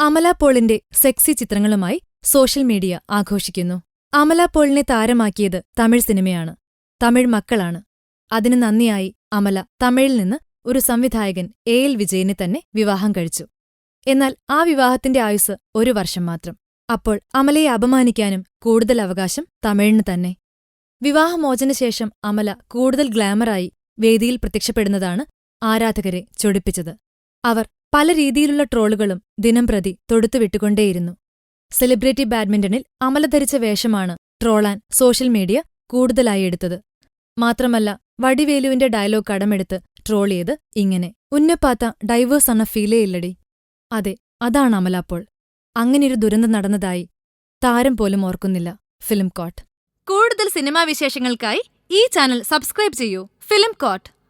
അമല പോളിന്റെ sexy ചിത്രങ്ങളുമായി social media ആഘോഷിക്കുന്നു. അമല പോളിനെ താരമാക്കിയത് തമിഴ് സിനിമയാണ്. തമിഴ് മക്കളാണ്. അതിന് നന്ദിയായി അമല തമിഴിൽ നിന്ന് ഒരു സംവിധായകൻ എ എൽ വിജയനെ തന്നെ വിവാഹം കഴിച്ചു. എന്നാൽ ആ വിവാഹത്തിന്റെ ആയുസ് ഒരു വർഷം മാത്രം. അപ്പോൾ അമലയെ അപമാനിക്കാനും കൂടുതൽ അവകാശം തമിഴിന് തന്നെ. വിവാഹമോചനശേഷം അമല കൂടുതൽ ഗ്ലാമറായി വേദിയിൽ പ്രത്യക്ഷപ്പെടുന്നതാണ് ആരാധകരെ ചൊടിപ്പിച്ചത്. അവർ പല രീതിയിലുള്ള ട്രോളുകളും ദിനംപ്രതി തൊടുത്തുവിട്ടുകൊണ്ടേയിരുന്നു സെലിബ്രിറ്റി ബാഡ്മിന്റണിൽ അമല ധരിച്ച വേഷമാണ് ട്രോളാൻ സോഷ്യൽ മീഡിയ കൂടുതലായി എടുത്തത്. മാത്രമല്ല വടിവേലുവിന്റെ ഡയലോഗ് കടമെടുത്ത് ട്രോൾ ചെയ്ത് ഇങ്ങനെ ഉന്നപ്പാത്ത ഡൈവേഴ്സ് എന്ന ഫീലേ ഇല്ലടി. അതെ അതാണ് അമല അപ്പോൾ. അങ്ങനെയൊരു ദുരന്തം നടന്നതായി താരം പോലും ഓർക്കുന്നില്ല ഫിലിം കോട്ട്. കൂടുതൽ സിനിമാ വിശേഷങ്ങൾക്കായി ഈ ചാനൽ സബ്സ്ക്രൈബ് ചെയ്യൂ ഫിലിം കോട്ട്.